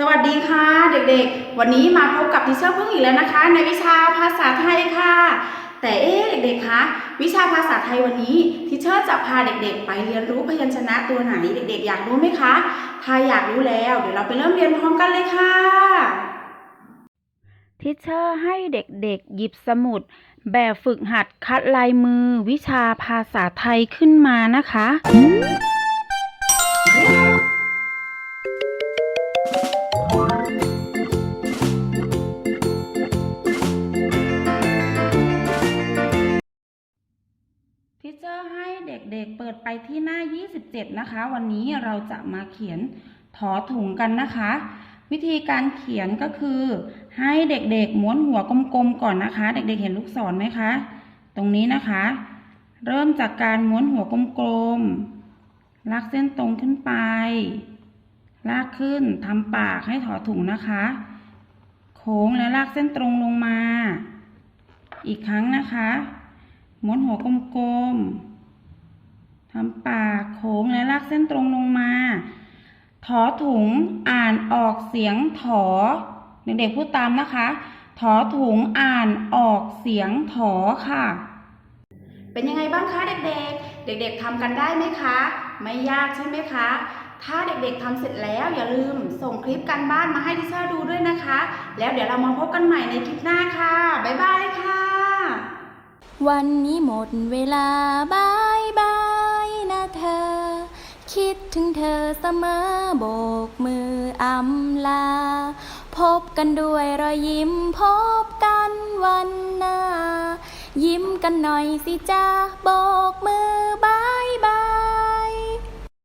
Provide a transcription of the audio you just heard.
สวัสดีค่ะ เด็กๆ วันนี้มาพบกับทิเชอร์พึ่งอีกแล้วนะคะ ในวิชาภาษาไทยค่ะ แต่เอ๊เด็กๆคะวิชาภาษาไทยวันนี้ทิเชอร์จะพาเด็กๆ ไปเรียนรู้พยัญชนะตัวไหนเด็กๆ อยากรู้ไหมคะ ถ้าอยากรู้แล้วเดี๋ยวเราไปเริ่มเรียนพร้อมกันเลยค่ะทิเชอร์ให้เด็กๆ หยิบสมุด แบบฝึกหัดคัดลายมือ วิชาภาษาไทยขึ้นมานะคะ ด็กๆ เปิดไปที่หน้า 27 นะคะ วันนี้เราจะมาเขียนถอถุงกันนะคะ วิธีการเขียนก็คือ ให้เด็กๆ ม้วนหัวกลมๆ ก่อนนะคะ เด็กๆ เห็นลูกศรไหมคะ ตรงนี้นะคะ เริ่มจากการม้วนหัวกลมๆ ลากเส้นตรงขึ้นไป ลากขึ้นทำปากให้ถอถุงนะคะ โค้งแล้วลากเส้นตรงลงมา อีกครั้งนะคะม้วนหัวกลมๆ ทำปากโค้งและลากเส้นตรงลงมาถอถุงอ่านออกเสียงถอเด็กๆพูดตามนะคะถอถุงอ่านออกเสียงถอค่ะ เป็นยังไงบ้างคะเด็กๆ เด็กๆทำกันได้ไหมคะ ไม่ยากใช่ไหมคะ ถ้าเด็กๆทำเสร็จแล้วอย่าลืมส่งคลิปกันบ้านมาให้ทิเชอร์ดูด้วยนะคะ แล้วเดี๋ยวเรามาพบกันใหม่ในคลิปหน้าค่ะ บ๊ายบายค่ะ วันนี้หมดเวลาบายบายนะเธอ คิดถึงเธอเสมอโบกมืออำลา พบกันด้วยรอยยิ้มพบกันวันหน้า ยิ้มกันหน่อยสิจ้าโบกมือ